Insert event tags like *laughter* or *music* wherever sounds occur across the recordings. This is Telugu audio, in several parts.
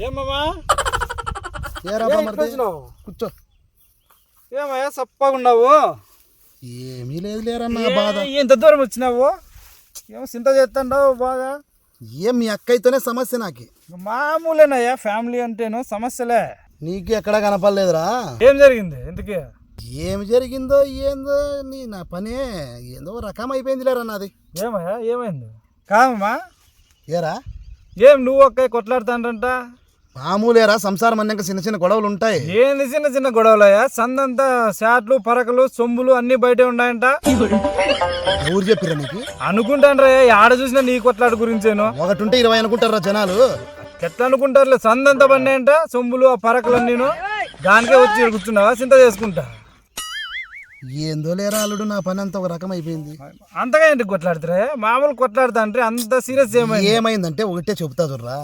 ఏమమ్మా? ఏరా ఏ బామ్మర్ది? కూర్చో. ఏమయ్యా సప్పగా ఉన్నావు? ఏమీ లేదు లేరా నా బాధ. ఏ- ఇంత దూరం వచ్చినావు? ఏమో చింత చేస్తాండావు బాగా ఏం మీ అక్కయితోనే సమస్య నాకు. మామూలేనయ్యా ఫ్యామిలీ అంటేను సమస్యలే. నీకు ఎక్కడా కనపడలేదురా? ఏం జరిగింది ఎందుకే ఏం జరిగిందో ఏందో నీ నా పనే ఏందో రకం అయిపోయింది లేరా నాది. ఏమయ్యా ఏమైంది? కాదమ్మా. ఏరా? ఏం నువ్వు ఒక్క కొట్లాడుతాంట మామూలేరా? సంసారం అన్నాక చిన్న చిన్న గొడవలు ఉంటాయి ఏంది చిన్న చిన్న గొడవలయ్యా? సందంతా షాట్లు పరకలు సొమ్ములు అన్ని బయటే ఉన్నాయంట. ఎవరు చెప్పిరా నీకు? అనుకుంటాండ్రయ్యా ఆడ చూసినా నీ కొట్లాడు గురించేను. ఒకటి ఉంటే ఇరవై అనుకుంటారా జనాలు. ఎట్లా అనుకుంటారులే సందంతా పడినాయంట సొమ్ములు ఆ పరకలు నేను దానికే వచ్చి కూర్చున్నావా? చింత చేసుకుంటా. ఏందో లేరా అల్లుడు నా పని అంతా ఒక రకం అయిపోయింది. అంతగా ఏంటి కొట్లాడుతారా మామూలు కొట్లాడుతా అంటే అంత సీరియస్ ఏమైంది? ఏమైందంటే ఒకటే చెబుతా చూడరా.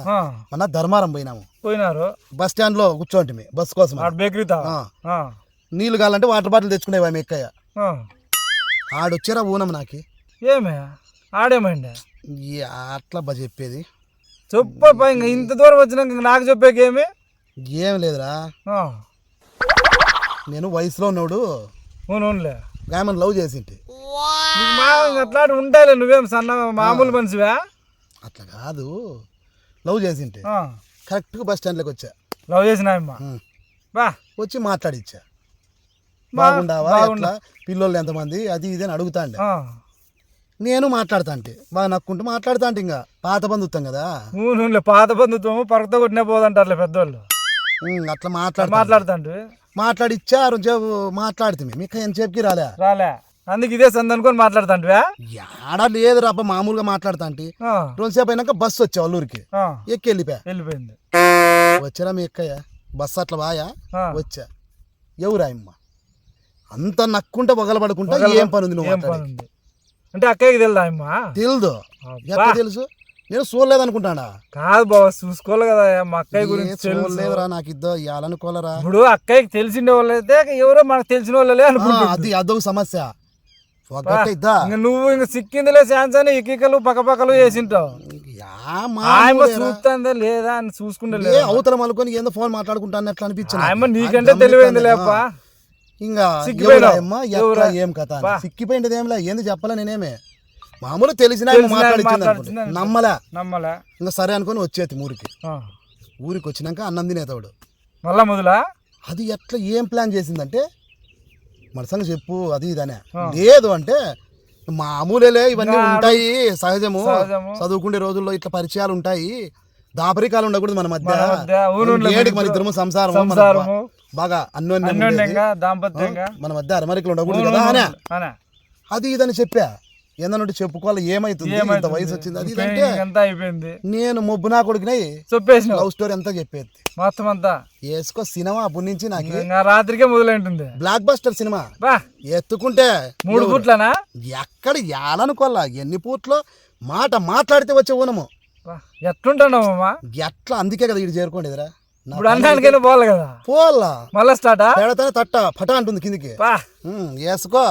మన ధర్మారం పోయినాము. పోయినారు? బస్ స్టాండ్లో కూర్చోంటి బస్ కోసం. బేకరీ నీళ్ళు కావాలంటే వాటర్ బాటిల్ తెచ్చుకునేవా మీ ఎక్కయ్య. ఆడొచ్చారా ఊనం నాకి? ఏమే? ఆడేమైంది ఈ అట్లా బా చెప్పేది. చెప్ప ఇంకా ఇంత దూరం వచ్చినాక నాకు చెప్పేకేమి? ఏం లేదురా. నేను వయసులో ఉన్నాడు. అవును అవునులే ఆమెను లవ్ చేసింటి. అట్లాంటి ఉంటాయిలే నువ్వేం సన్న మామూలు మనిషివా? అట్లా కాదు. లవ్ చేసింటి. కరెక్ట్గా బస్ స్టాండ్లోకి వచ్చా. లవ్ ఉం. బా. వచ్చి మాట్లాడిచ్చా. బాగుండావా బాగుండా. ఎట్లా పిల్లోళ్ళు ఎంతమంది? అది ఇది అని అడుగుతాండే. నేను మాట్లాడతా అంటే బాగా నక్కుంటూ మాట్లాడతా అంటే ఇంకా పాత బంధుత్వం కదా. పాత బంధుత్వము పరకతో కొట్టినే పోదంటారులే పెద్దోళ్ళు. ఉం, అట్లా మాట్లాడతా మాట్లాడుతాండ్రి. మాట్లాడిచ్చా ఆ రోజు మాట్లాడితే మీకు ఎంతసేపుకి రాలే? రాలే. అందుకు ఇదే సంద అనుకొని మాట్లాడుతాంటివా? యాడ లేదు రాప మామూలుగా మాట్లాడతా అంటే ఆ, రోజుసేపు అయినాక బస్సు వచ్చా ఆ, ఎక్కి వెళ్ళిపోయా వెళ్ళిపోయింది. వచ్చారా మీ ఎక్కయ్య బస్సు అట్లా బాయా వచ్చా. ఎవరా అమ్మ? అంత నక్కుంటే పగలబడుకుంటా ఏం పని ఉంది నువ్వు అంటే అక్కయ్యకి తెలుదా అమ్మా? తెలుదు. ఎట్లా తెలుసు? నేను చూడలేదు అనుకుంటాడా కాదు బావ చూసుకోవాలి కదా మా అక్కయ్య గురించి చూడలేదురా నాకు ఇద్దో ఇవ్వాలనుకోలేరా ఇప్పుడు అక్కయ్యకి తెలిసిండే వాళ్ళు అయితే ఎవరో మనకు తెలిసిన వాళ్ళే అనుకుంటా అది అదొక సమస్య. నువ్వు ఇంక సిక్కిందిలే ఛాన్స్ అని ఇకికలు పక్కపక్కలు వేసింటావు. చూస్తుందా లేదా అని చూసుకుంటే అవతల మలుకొని ఏందో ఫోన్ మాట్లాడుకుంటాను అట్లా అనిపించింది ఆయమ్మ నీకంటే తెలివైంది లేప. ఇంకా? ఏం కథ. సిక్కిపోయింది ఏంది చెప్పాలా నేనేమే? మామూలు తెలిసిన మాట్లాడించింది. నమ్మలే. నమ్మలే. ఇంకా సరే అనుకొని వచ్చేది ఊరికి. ఊరికి వచ్చినాక అన్నం తినేతాడు. మళ్ళా మొదలా? అది ఎట్లా ఏం ప్లాన్ చేసిందంటే మన సంగతి చెప్పు అది ఇదనే. లేదు అంటే మామూలేలే ఇవన్నీ ఉంటాయి సహజము. చదువుకునే రోజుల్లో ఇట్లా పరిచయాలు ఉంటాయి. దాపరికాలు ఉండకూడదు మన మధ్య. ఏడికి మన మధ్య ఇద్దరము సంసారం బాగా. అన్యోన్యంగా దాంపత్యంగా. మన మధ్య అరమరికలు ఉండకూడదు కదా అది ఇదని చెప్పా. ఏందన్నట్టు చెప్పుకోవాలి ఏమైతుంది? ఇంత ఏమైతుంది? వయసు వచ్చింది. అది ఇదంటే ఇంకంతా అయిపోయింది? నేను మొబ్బు నా కొడుకునై చెప్పేసినావు. లవ్ స్టోరీ అంతా చెప్పేది. మొత్తం అంతా? వేసుకో సినిమా అప్పటి నుంచి నాకు. రాత్రికే మొదలైంటుంది. బ్లాక్ బస్టర్ సినిమా ఎత్తుకుంటే మూడు పూట్లనా? ఎక్కడ యాలనుకోవాలా ఎన్ని పూట్లో? మాట మాట్లాడితే వచ్చే ఊనము. బా, ఎట్లుంటున్నావమ్మా ఎట్లా? అందుకే కదా ఇటు చేరుకోండిదిరా నా ఇప్పుడు అన్నానికైనా పోవాలి కదా పోల్లా మళ్ళా స్టార్టా? పెడతానే తట్ట పట అంటుంది కిందికి. వేసుకో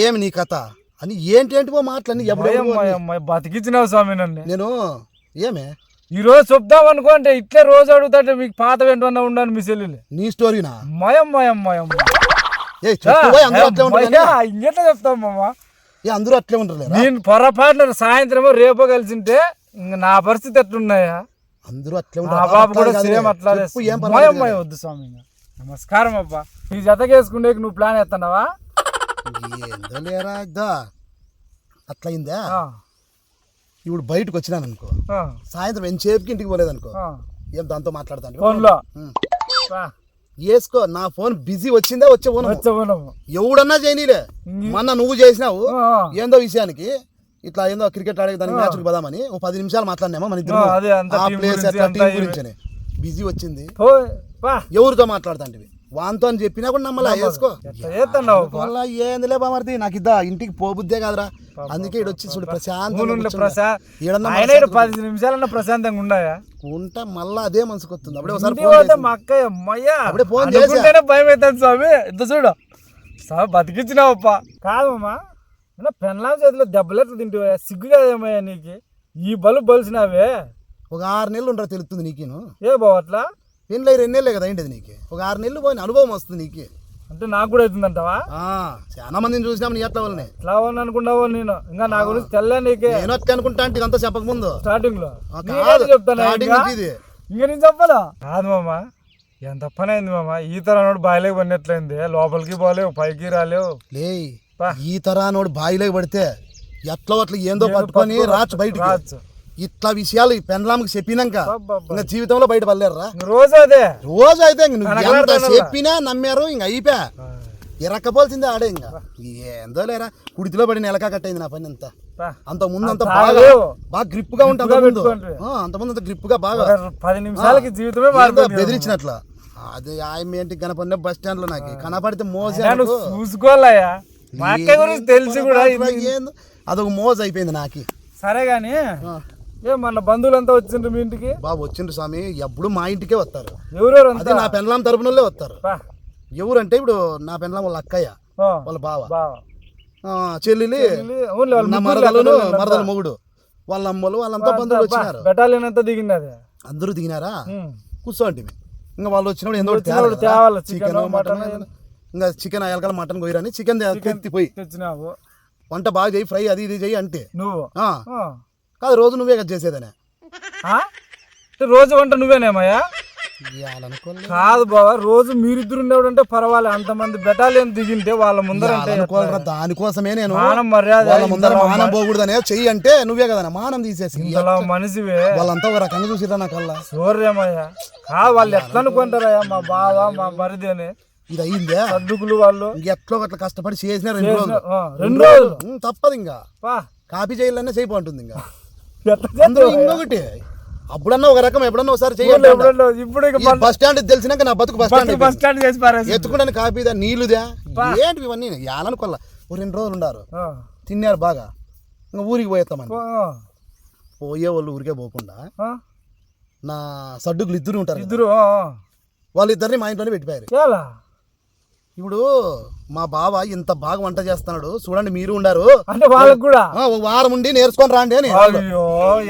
ఏమి నీ కథ? అని ఏంటి ఏంటి పో మాటలన్నీ ఎప్పుడు బతికిచ్చినావు స్వామి నన్ను. నేను ఏమే? ఈ రోజు చెప్దాం అనుకో అంటే ఇట్లే రోజు అడుగుతాంటే మీకు పాత వెంటనే ఉండాలి మీ సెల్లులు నీ స్టోరీనా? మయం మయం మయం ఉంటారు. ఇంకెట్లా చెప్తామమ్మా ఏ అందరూ అట్లే ఉంటారులేరా? నేను పొరపాటున సాయంత్రమో రేపో కలిసింటే ఇంక నా పరిస్థితి ఎట్లున్నాయా? అందరూ అట్లే ఉంటారు. బాబు కూడా సేమ్. అట్లా మయం మయం వద్దు స్వామి. నమస్కారం అబ్బా. ఈ జతకేసుకుంటే నువ్వు ప్లాన్ ఎత్తన్నావా ఏందో లేరా ఇద్దా అట్లా అయిందా ఆ, ఇప్పుడు బయటకు వచ్చినాను అనుకో. సాయంత్రం ఎంతసేపుకి ఇంటికి పోలేదు అనుకో. ఏం దాంతో మాట్లాడతాను? ఫోన్లో? వేసుకో నా ఫోన్ బిజీ వచ్చిందా వచ్చే ఫోన్. ఎవడన్నా చేయనీలే. మొన్న నువ్వు చేసినావు. ఏందో విషయానికి. ఇట్లా ఏందో క్రికెట్ ఆడే దానికి మ్యాచ్కి పోదామని ఓ పది నిమిషాలు మాట్లాడినామా మన ఇద్దరు? ఆ, ప్లేస్ ఎట్లా టీం. గురించి బిజీ వచ్చింది. ఎవరితో మాట్లాడతాంటివి? వాంతో అని చెప్పినా కూడా నమ్మలా వేసుకో? వల్ల ఏందిలే బామర్ది? నాకు ఇద్దా ఇంటికి పోబుద్దే కాదురా. అందుకే ఇటు వచ్చి చూడు ప్రశాంతంగా ఊనుండే కూర్చున్నా. ప్రశా ఈడన్నా ఆయన ఈడ పది నిమిషాలన్నా ప్రశాంతంగా ఉన్నాయా ఉంటా మళ్ళా అదే మనసుకు వస్తుంది. అప్పుడే ఒకసారి. మా అక్కయ్య అమ్మయ్యా అప్పుడే ఫోన్. అనుకుంటేనే భయం అవుతుంది స్వామి. ఇంత చూడు. స్వామి బతికిచ్చినావప్ప. కాదమ్మా పెన్లాం చేతిలో దెబ్బలెట్లు తింటివా సిగ్గు కదేమయ్యా నీకు? ఈ బలు బలిసినావే. ఒక ఆరు నెలలు ఉండరా తెలుస్తుంది నీకేను? ఏ బావ అట్లా? పెళ్ళి రెండు నెలలే కదా అయింది నీకు? ఒక ఆరు నెలలు పోయిన అనుభవం వస్తుంది నీకు. అంటే నాకు కూడా అవుతుందంటావా? ఆ, చాలా మందిని చూసినాం నీ ఎట్లా వాళ్ళని ఎట్లా అని అనుకున్నావు నేను? ఇంకా నా గురించి తెల్ల నీకే. నేను అట్లా అనుకుంటా అంటే ఇదంతా చెప్పకముందు స్టార్టింగ్లో. చెప్తాను స్టార్టింగ్ ఇంకా? నేను చెప్పదా కాదు మామ. ఎంత పని అయింది మామ? ఈ తరనోడు బాయిలోకి పడినట్లయింది లోపలికి పోలేవు పైకి రాలేవు. లే. ఈ తరానోడు బావిలోకి పడితే ఎట్లా అట్లా ఏందో పట్టుకొని రాచ్చు బయటికి. రాచ్చు ఇట్లా విషయాలు ఈ పెండ్లాంకి చెప్పినాక. ఇంకా జీవితంలో బయట పడలేరురా రోజు అదే. రోజు అయితే ఇంక నువ్వు ఎంత? చెప్పినా నమ్మారు ఇంక అయిపోయా ఇరక్కపోల్సిందే ఆడే ఇంకా. ఏందో లేరా కుడితిలో పడి నెలకా కట్టయింది నా పని అంతా. అంత ముందు అంత బాగా. బాగా గ్రిప్గా ఉంటుంది అంత ముందు. అంత గ్రిప్గా బాగా. పది నిమిషాలకి జీవితమే బెదిరించినట్ల. అది ఆయన ఏంటి కనపడిన బస్ స్టాండ్లో నాకు కనపడితే మోసే చూసుకోవాలయ్యా. మా అక్క గురించి తెలిసి కూడా అదొక మోజు అయిపోయింది నాకు. సరే గాని ఆ. ఏ మన బంధువులంతా వచ్చిండ్రు మీ ఇంటికి? బాబు వచ్చిండ్రు స్వామి ఎప్పుడు మా ఇంటికే వస్తారు. ఎవరెవరు అదే నా పెండ్లాం తరపునోళ్ళే వస్తారు. ఎవరంటే ఇప్పుడు నా పెండ్లాం వాళ్ళ అక్కయ్య వాళ్ళ బావ. చెల్లెలి ముగ్గురు మరదలను మరదల మొగుడు. వాళ్ళ అమ్మలు వాళ్ళంతా బంధువులు వచ్చినారు. బెటాలియన్ అంతా దిగింది అది అందరూ దిగినారా. కూర్చోండి ఇంకా వాళ్ళు వచ్చినప్పుడు వచ్చినప్పుడు తేవాలి. చికెన్, మటన్ ఇంకా చికెన్ అయ్యాలి మటన్ కొయ్యరని చికెన్ ఎత్తిపోయి వంట బాగా చేయి ఫ్రై అది ఇది చేయి అంటే. నువ్వు. కాదు రోజు నువ్వే కదా చేసేదనే. ఆ? రోజు వంట నువ్వేనేమయ్యా కాదు బావా రోజు మీరిద్దరు ఉండేవాడంటే పర్వాలేదు అంతమంది బెటాలియన్ దిగింటే వాళ్ళ ముందర అంటే దానికోసమే నేను మానం మర్యాద వాళ్ళ ముందర ఇంతలో మానం పోకూడదనే చెయ్యి అంటే నువ్వే కదా మానం తీసేసి. ఇంతలో మనిషివే. వాళ్ళంతా ఒక రకంగా చూసిరా నాకల్లా సూర్యమయ్యా కాదు వాళ్ళు ఎట్లా అనుకుంటారయ్యా మా బావ మా మరిది అని. ఇది అయ్యిందే సర్దుకులు వాళ్ళు. ఎట్లో అట్లా కష్టపడి చేసిన రెండు రోజులు. ఆ, రెండు రోజులు. తప్పదు ఇంకా. పా. కాపీ చేయాలనే చేయిపోంటుంది ఇంకా. ఇంకొకటి. అప్పుడన్నా ఒక రకం ఎప్పుడన్నా ఒకసారి చేయండి ఇప్పుడు బస్ స్టాండ్ తెలిసినాక నా బతుకు బస్ స్టాండ్ బస్ స్టాండ్ చేసి ఎత్తుకుంటాను కాపీదా నీళ్ళుదా ఏంటి ఇవన్నీ? యాలనుకోల్లా. ఓ రెండు రోజులు ఉండారు. తిన్నారు బాగా. ఇంకా ఊరికి పోయేస్తామని పోయే వాళ్ళు ఊరికే పోకుండా నా సడ్డుకులు ఇద్దరు ఉంటారు. ఇద్దరు. వాళ్ళిద్దరిని మా ఇంట్లోనే పెట్టిపోయారు. ఇప్పుడు మా బావ ఇంత బాగా వంట చేస్తున్నాడు. చూడండి మీరు ఉండారు. అంటే వాళ్ళకి కూడా? ఒక వారం ఉండి నేర్చుకొని రాండి అని. అయ్యో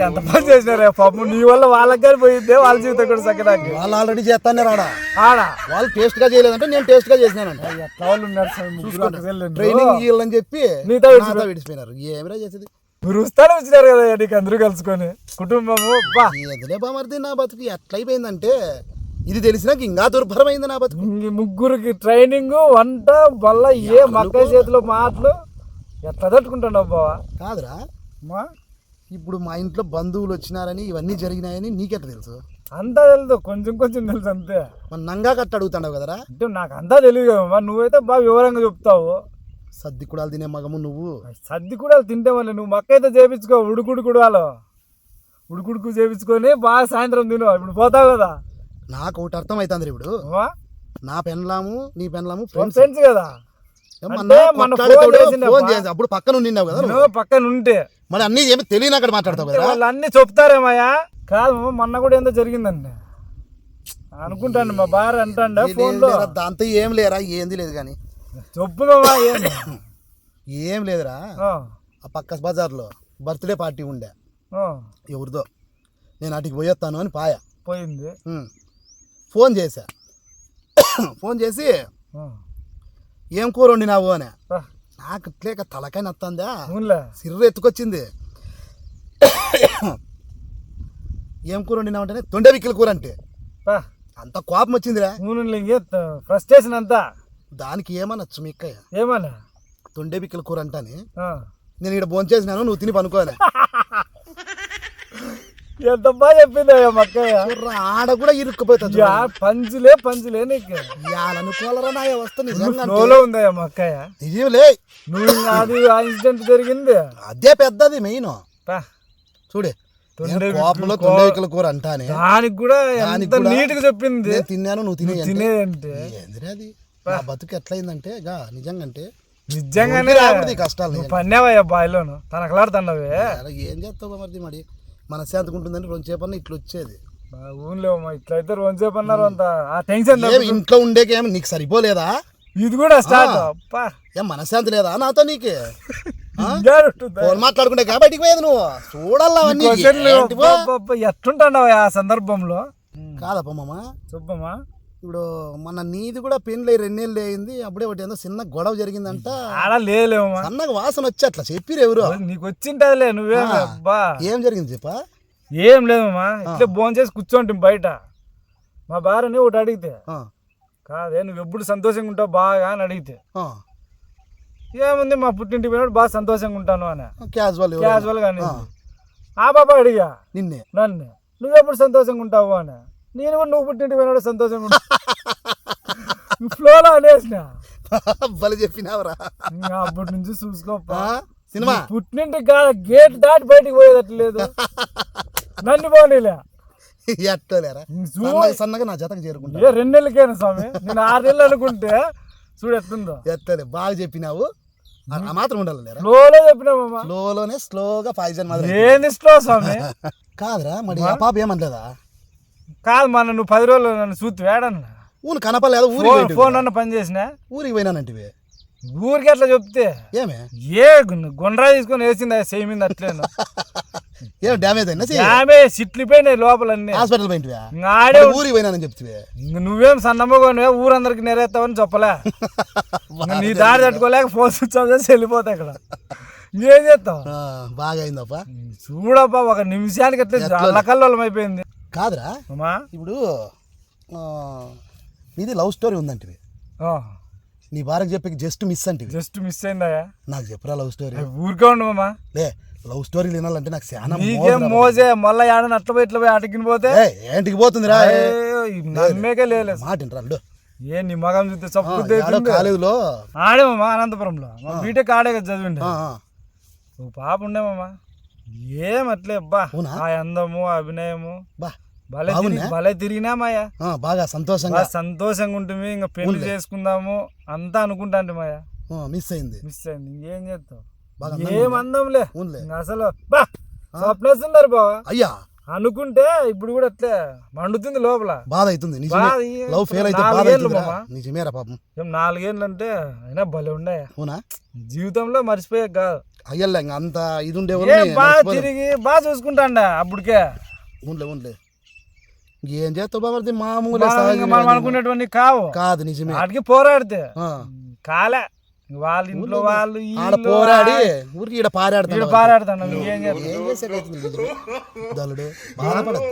ఎంత పని చేసినారే పాపం. నీ వల్ల వాళ్ళకి కానీ పోయిద్దే వాళ్ళ జీవితం కూడా సక్కడానికి వాళ్ళు ఆల్రెడీ చేస్తానే రాడా? ఆడ? వాళ్ళు టేస్ట్గా చేయలేదంటే నేను టేస్ట్గా చేసినానంట. ఎట్లా వాళ్ళు ఉన్నారు. ట్రైనింగ్ ఇవ్వాలని చెప్పి నీతో విడిచిపోయినారు ఏమిరా చేసేది? మీరు వస్తానే వచ్చినారు కదా నీకు అందరూ కలుసుకొని. కుటుంబము బా. ఏదిలే బామర్ది నా బతుకు. ఎట్లయిపోయిందంటే ఇది తెలిసినాక ఇంకా దుర్భరమైంది నా బతుకు. ముగ్గురికి ట్రైనింగ్ వంట వల్ల ఏ మక్క చేతిలో మాటలు ఎట్లా తట్టుకుంటున్నావు బావా కాదురా. మా? ఇప్పుడు మా ఇంట్లో బంధువులు వచ్చినారని ఇవన్నీ జరిగినాయని నీకెట్లా తెలుసు? అంతా తెలుసు కొంచెం కొంచెం తెలుసు అంతే. మన నంగా కట్ట అడుగుతాడు కదరా? అంటే నాకు అంతా తెలియదు కదమ్మా నువ్వైతే బాగా వివరంగా చెప్తావు. సద్ది కుడాలు తినే మగము నువ్వు. సర్ది కూడా తింటే మళ్ళీ నువ్వు మక్క అయితే చేపించుకో ఉడుకుడుకుడు వాళ్ళు ఉడుకుడుకు చేపించుకొని బాగా సాయంత్రం తిను. ఇప్పుడు పోతావు కదా. నాకు ఒకటి అర్థమవుతుంది ఇప్పుడు. అమ్మా నా పెన్లాము నీ పెన్లాము ఫ్రెండ్స్ ఫ్రెండ్స్ కదా. ఫోన్. చేసి అప్పుడు పక్కన ఉండినావు కదా నువ్వు. పక్కన ఉంటే. మరి అన్ని ఏమి తెలియని అక్కడ మాట్లాడతావు కదా? వాళ్ళు అన్ని చెప్తారేమయ్యా? కాదు మొన్న కూడా ఏందో జరిగిందండి. అనుకుంటాను మా భార్య అంటాండ ఏ ఫోన్లో లేదురా, దాంతో ఏం లేరా ఏంది లేదు కానీ. చెప్పు ఏంది ఏం? లేదురా. ఆ, పక్క బజార్లో బర్త్డే పార్టీ ఉండే. ఎవరిదో. నేను అటుకి పోయొస్తాను అని పాయ. పోయింది. ఫోన్ చేశా. ఫోన్ చేసి ఏం కూర వండినావు? అని. నాకు ఇట్లేక తలకాయ నత్తందా? సిర్రు ఎత్తుకొచ్చింది. ఏం కూర వండినావు? అంటే తొండె విక్కిల కూర అంటే. అంత కోపం వచ్చిందిరా. ఫ్రస్ట్రేషన్ అంతా. దానికి ఏమనొచ్చు మీ అక్కయ్య ఏమన్నా? తొండె విక్కిల కూర అంటాని. నేను ఇక్కడ భోంచేసినాను నువ్వు తిని పనుకోలే *laughs* ఎంత బాగా చెప్పింది అయ్యా మక్కయ్య? చూడ్రా, ఆడ కూడా ఇరుక్కుపోతుంది యా, పంచులే పంచులే నీకు. అనుకోవాలరా నా వస్తా నిజంగా అంటే. ఫ్లోలో ఉందయ్యా మక్కయ్య. నిజంలే నువ్వు ఇంకా అది ఆ ఇన్సిడెంట్ జరిగింది? అదే పెద్దది మెయిన్. పా, చూడే నేను కోపంలో. తొండె కూర అంటానే. దానికి కూడా ఎంత కూడా నీట్గా చెప్పింది? నేను తిన్నాను నువ్వు తినే తినేదంటే? ఏందిరా అది? నా బతుకు ఎట్లయిందంటే గా నిజంగా అంటే నిజంగానే రాకూడదు ఈ కష్టాలు నువ్వు పన్నావయ్యా బాయిలోను? తనకలాడుతున్నావే అలా ఏం చేస్తావు మరి మరి? మనశ్శాంతిగా ఉంటుందని రెండు చేపన్న ఇట్లా వచ్చేది ఇట్లయితే రోజుసేపు అన్నారు అంత. ఆ టెన్షన్ ఏం ఇంట్లో ఉండేకేం నీకు సరిపోలేదా? ఇది కూడా స్టార్ట్ ఏం మనశ్శాంతి లేదా నాతో నీకే? *laughs* ఫోన్ మాట్లాడుకుంటే బయటికి పోయేది నువ్వు? చూడాలా ఎట్టుంటావు ఆ సందర్భంలో? కాదప్ప మామ. చెప్పమ్మా ఇప్పుడు మన నీది కూడా పెళ్ళి రెండేళ్ళు అయింది అప్పుడే ఒకటి ఏదో చిన్న గొడవ జరిగిందంట. సన్నగా వాసన వచ్చి అట్లా చెప్పిరు ఎవరు నీకు వచ్చింటదిలే నువ్వేం ఏం జరిగింది చెప్పా? ఏం లేదమ్మా ఇట్లా భోజనం చేసి కూర్చోంటి బయట. మా భార్యని ఒకటి అడిగితే కాదే నువ్వు ఎప్పుడు సంతోషంగా ఉంటావు బాగా అని అడిగితే ఏముంది మా పుట్టింటికి పోయినప్పుడు బాగా సంతోషంగా ఉంటాను అని. క్యాజువల్? క్యాజువల్ ఆ, ఆ బాబా అడిగా నిన్నే. నన్ను నువ్వెప్పుడు సంతోషంగా ఉంటావు అని. నేను కూడా నువ్వు పుట్టింటికి పోయినప్పుడు సంతోషంగా ఉంటా. ఫ్లోలో అనేసిన బలి చెప్పినావురా. అప్పటి నుంచి చూసుకోపా. సినిమా? పుట్టింటికి కాదు గేట్ దాటి బయటికి పోయేదట్టు లేదు. నన్ను పోనీలే. ఎట్టలేరా? సన్నగా నా జతకు చేరుకుంటా. ఏ రెండు నెలలకేనా స్వామి? నేను ఆరు నెలలు అనుకుంటే చూడు ఎట్లుందో ఎట్టలే బాగా చెప్పినావు. ఆ- మాత్రం ఉండాలి లేరా? ఫ్లోలో చెప్పినామమ్మా స్లోలోనే స్లోగా పాయిజన్ మాదిరి ఏంది స్లో స్వామి? కాదురా మరి ఆ పాప ఏమనలేదా? కాదు మన నువ్వు పది రోజులు నన్ను చూసి వేడన్నా ఊను కనపలేదు ఊరికి ఫోన్. అన్న పని చేసిన? ఊరికి పోయినానంటివి. ఊరికి ఎట్లా చెప్తే? ఏమే? ఏ గుండ్రా తీసుకొని వేసింది చేయి మీద అట్లేను? *laughs* ఏం డ్యామేజ్ అయినా ఆమె సిట్లు పోయినాయి లోపలన్నీ హాస్పిటల్ పోయింటివా? ఆడే ఊరికి పోయినానని చెప్తివే? నువ్వేం సన్నమ్మగా ఊరందరికి నెరేస్తావని చెప్పలే. *laughs* నీ దారి తట్టుకోలేక ఫోన్ స్విచ్ ఆఫ్ చేసి వెళ్ళిపోతా ఇక్కడ. ఇంకేం చేస్తావు? బాగా అయిందప్ప. చూడబ్బా ఒక నిమిషానికి ఎట్లా? అల్లకల్లోలం అయిపోయింది. కాదురా. ఇప్పుడు నీది లవ్ స్టోరీ ఉందంటివి. నీ భార్యకి చెప్పి జస్ట్ మిస్ అంటివి. జస్ట్ మిస్ అయిందయ్యా. నాకు చెప్పరా లవ్ స్టోరీ? ఊరికే ఉండమమ్మా లే లవ్ స్టోరీ వినాలంటే నాకు చాలా నీకేం మోజే మళ్ళా ఏడని అట్ల పోయి ఇట్లా పోయి అడిగిన పోతే? ఏంటికి పోతుందిరా? నమ్మేకే లేదు మాట వినరా ఏ నీ మగం చూస్తే చప్పు కాలేజీలో ఆడేమమ్మా అనంతపురంలో. బీటెక్ ఆడే కదా చదివిండే. పాప ఉండేమమ్మా ఏం అబ్బా అవునా? ఆ అందము ఆ అభినయము. బా భలే బాగున్నా? తిరిగి- భలే తిరిగినామయ్యా ఆ, బాగా సంతోషంగా. బాగా సంతోషంగా ఉంటుంది ఇంకా పెళ్ళి చేసుకుందాము అంతా అనుకుంటాంటి మాయా. ఆ, మిస్ అయింది. మిస్ అయింది ఇంకేం చేస్తావు? బాగా అందంగా ఏం అందంలే. ఇంక అసలు బా స్వప్న సుందర్ బావా. అయ్యా. అనుకుంటే ఇప్పుడు కూడా అట్లే మండుతుంది లోపల. బాధ అవుతుంది నిజమే. బాధ ఏ- లవ్ ఫెయిల్ అయితే బాధ నాలుగేళ్ళు అవుతుంది మామ. నిజమేరా పాపం. ఏం నాలుగేళ్ళు అంటే అయినా భలే ఉండే అవునా? జీవితంలో మర్చిపోయే కాదు. అయ్యల్లే ఇంక అంత ఇది ఉండే ఏ బాగా తిరిగి బాగా చూసుకుంటాండ అప్పటికే ఊన్లే ఊన్లే ఏం చేస్తావు బాబర్ది? మామూలే ఇంకా మనం. అనుకునేటువంటి కావు. కాదు నిజమే. వాటికి పోరాడితే. కాలే. వాళ్ళ ఇంట్లో వాళ్ళు ఆడ పోరాడి ఊరికి ఈడ పారాడుతాడు చేస్తావు? ఏం నిజమే? దళుడు బాధపడదు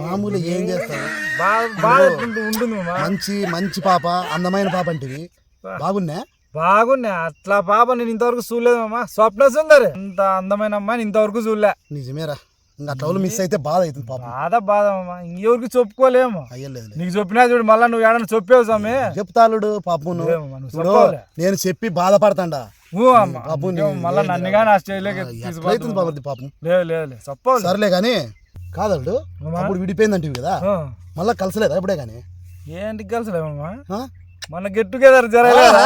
మామూలు ఏం చేస్తావు? బాగా బాగా ఉంటుంది. మంచి మంచి పాప అందమైన పాప అంటివి. బాగున్నా బాగున్నాయి. అట్లా పాప నేను ఇంతవరకు చూడలేదు మామ. స్వప్న సుందరి. అంత అందమైన అమ్మాయిని ఇంతవరకు చూడలే. నిజమేరా. ఇంకా అట్లా మిస్ అయితే బాధ అవుతుంది పాపం. బాధ బాధ మామ. ఇంకెవరికి చెప్పుకోలేము. అయ్యలేదు నీకు చెప్పినా చూడు మళ్ళీ నువ్వు ఏడన్నా చెప్పావు స్వామి. చెప్తాలుడు పాపం నువ్వు. నేను చెప్పి బాధపడతాడా? అమ్మ. ఇంకేం మళ్ళా నన్ను కానీ ఆ స్టేజ్లోకి ఎట్లయితుంది తీసుకుపోతుంది బాబర్ది పాపం. లేదు లేదు చెప్పాలి సర్లే కానీ కాదల్డు మామ. అప్పుడు విడిపోయిందంటివి కదా. మళ్ళా కలిసలేదా ఇప్పుడే కానీ ఏంటి కలిసలేమమ్మా? మన గెట్ టుగెదర్ జరగలేదు.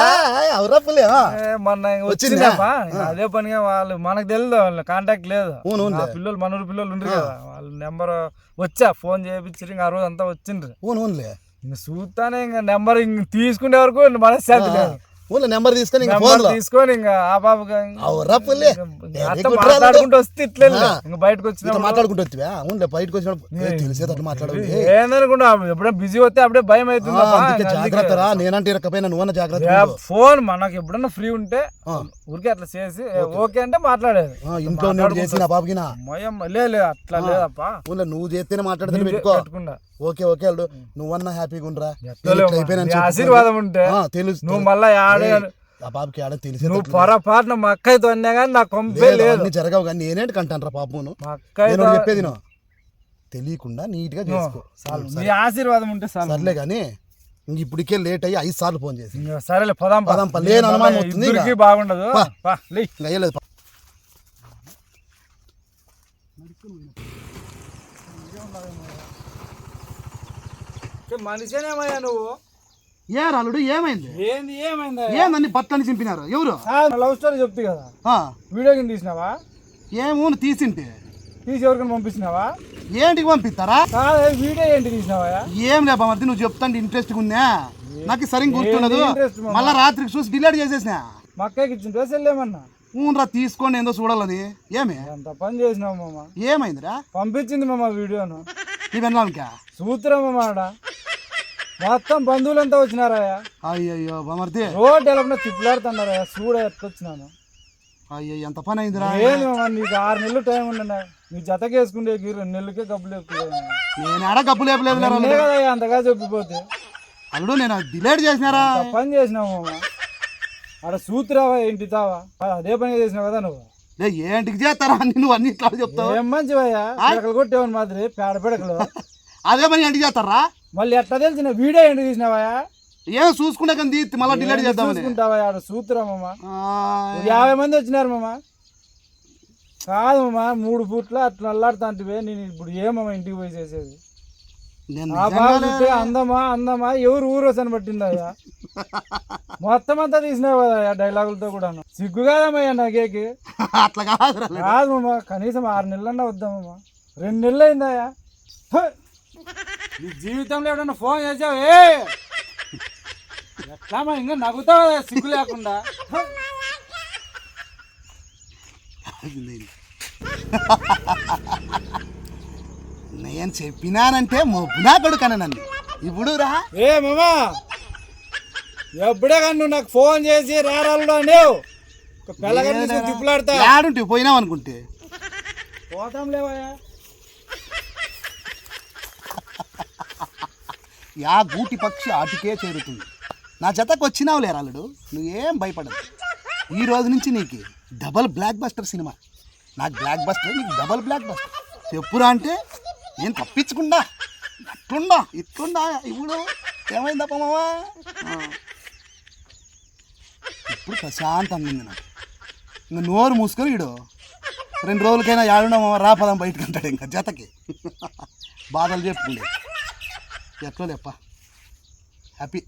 మొన్న అదే పనిగా వాళ్ళు మనకు తెలియదు వాళ్ళ కాంటాక్ట్ లేదు. పిల్లలు మనూరు పిల్లలు ఉండరు కదా వాళ్ళ నెంబర్ వచ్చా ఫోన్ చేయించారు ఇంకా ఆ రోజు అంతా వచ్చిండ్రు. చూస్తానే ఇంకా నెంబర్ ఇంక తీసుకునే వరకు మనశ్శాంతి లేదు ఊన్లే నెంబర్ తీసుకొని ఇంకా ఫోన్లో. తీసుకొని ఇంకా ఆ బాబుగా అవురా పుల్లే. అత్త మాట్లాడుకుంటూ వస్తే ఇట్లే ఇంకా బయటకు వచ్చిన మాట్లాడుకుంటూ వస్తావా ఊన్లే బయటకు వచ్చినప్పుడు ఏ, తెలిసేటట్లు మాట్లాడవు ఏ, ఏందనుకుంటా? ఎప్పుడైనా బిజీ వస్తే అప్పుడే భయం అవుతుంది జాగ్రత్త రా. నేనంటే ఇరకపోయినా నువ్వన్న జాగ్రత్త. ఫోన్ మనకి ఎప్పుడన్నా ఫ్రీ ఉంటే. ఊరికే అట్లా చేసి ఓకే. అంటే మాట్లాడేది. ఇంట్లో నేను చేసి నా పాపకినా మయమ్మ లే లే, అట్లా లేదప్పా. నువ్వు చేస్తేనే మాట్లాడితే పెట్టుకో. ఓకే ఓకే అల్లుడు. నువ్వన్నా హ్యాపీగా ఉండరా. ఆశీర్వాదం ఉంటే తెలుసు నువ్వు మళ్ళా ఆడే ఆ పాపకి ఆడ తెలిసే నువ్వు పొరపాటున మా అక్కయ్యతో అన్నా కానీ నాకు కొంపే లేదు జరగవు కానీ నేనేంటి కంటాను రా పాపను మా నేను చెప్పేది నువ్వు తెలియకుండా నీట్గా చేసుకో. నీ ఆశీర్వాదం ఉంటే సర్లే కానీ ఇంక ఇప్పటికే లేట్ అయ్యి ఐదు సార్లు ఫోన్ చేసి. సరేలే పదాం పదాం లేని అనుమానం వస్తుంది బాగుండదు. పా. పా, లే. మనిషినేమయ్యా నువ్వు? ఏ రాలుడు ఏమైంది? ఏంది ఏమైందా? ఏందని బట్టని చింపినారు? ఎవరు? లవ్ స్టోరీ చెప్తే కదా ఆ, వీడియో కింద తీసినావా? ఏమో తీసింటే. తీసి ఎవరికైనా పంపించినావా ఏంటికి పంపిస్తారా? వీడియో ఏంటి తీసినావా? ఏం లే బామర్ది నువ్వు చెప్తాంటే ఇంట్రెస్ట్ ఉందా? నాకు సరిగ్గా గుర్తుండదు? మళ్ళా రాత్రికి చూసి డిలీట్ చేసేసిన? మా అక్కకి ఇచ్చిన డ్రెస్ వెళ్ళేమన్నా ఊనరా తీసుకోండి ఏందో చూడాలని. ఏమి? ఎంత పని చేసినావు మామ? ఏమైందిరా? పంపించింది మామ వీడియోను. నీ వెళ్ళాలికా సూత్రం మామ ఆడ. మొత్తం బంధువులంతా వచ్చినారయ్యా? అయ్యయ్యో బామర్ది రోడ్ ఎలా తిప్పులాడుతున్నారయ్యా చూడ ఎత్తొచ్చినాను అయ్యో ఎంత పని అయిందిరా? ఏంది మామ నీకు ఆరు నెలలు టైం ఉండే నీ జతకి వేసుకుంటే రెండు నెలలకే కబ్బులు ఎక్కువ నేను ఆడ గబ్బు లేపలేదు కదయ్యా అంతగా చెప్పిపోతే. అల్లుడు నేను డిలేట్ చేసినారా? పని చేసినావు ఆడ సూత్రావా ఏంటి తావా? అదే పని చేసినావు కదా నువ్వు. లే ఏంటికి చేస్తారా? నువ్వు అన్ని ఇట్లా చెప్తావు? ఏం మంచివయ్యా? పిడకలు కొట్టేవని మాదిరి పేడ పిడకలు. అదే పని ఏంటికి చేస్తారా? మళ్ళీ ఎట్లా తెలిసిన? వీడియో ఏంటి తీసినావా? ఏం చూసుకునే కానీ మళ్ళీ డిలేట్ చేద్దామని. చూసుకుంటావా ఆడ సూత్రం మామ ఆ, ఒక యాభై మంది వచ్చినారు మామ. కాదు మామ మూడు ఫుట్ల అట్లా అల్లాడుతా అంటే నేను ఇప్పుడు ఏమమ్మా ఇంటికి పోయి చేసేది? నేను ఆ బాగా నిజంగానే- చూస్తే అందమా అందమా? ఎవరు ఊరోసని పట్టిందయ్యా? మొత్తం అంతా తీసినావు కదా డైలాగులతో కూడా సిగ్గు కాదమ్మయ్యా నాకేకి అట్లా కాదురా. కాదు మామ కనీసం ఆరు నెలలన్నా వద్దామమ్మా రెండు నెలలు అయిందయ్యా. హ! నీ జీవితంలో ఎవడన్నా ఫోన్ చేసావు? ఏ! ఎట్లా మా ఇంకా నవ్వుతావు కదా సిగ్గు లేకుండా! నేను నేను చెప్పినానంటే మొబ్బునా కొడుకన నన్ను? ఇప్పుడు రా. ఏ మామా? ఎప్పుడే కానీ నువ్వు నాకు ఫోన్ చేసి రారాలుడా అనేవు పిల్లగాని తిప్పులాడతా యాడుంటే పోయినావు అనుకుంటే. పోతాం లేవయ్యా యా గూటి పక్షి ఆటికే చేరుతుంది. నా జతకు వచ్చినావు లేరాలుడు నువ్వేం భయపడదు ఈ రోజు నుంచి నీకు డబల్ బ్లాక్ బస్టర్ సినిమా. నాకు బ్లాక్ బస్టర్ నీకు డబల్ బ్లాక్ బస్టర్. చెప్పురా అంటే నేను తప్పించుకుండా అట్లుండా ఇట్లుండా ఇప్పుడు ఏమైందప్ప మావా? ఇప్పుడు ప్రశాంతంగా ఉంది నాకు. ఇంకా నోరు మూసుకొని ఇడు. రెండు రోజులకైనా ఏడున్నా మామ రాపదం బయటకు అంటాడు ఇంకా జతకి. బాధలు చెప్పుకుండే ಎತ್ಕೊಳ್ಳಿ ಹ್ಯಾಪಿ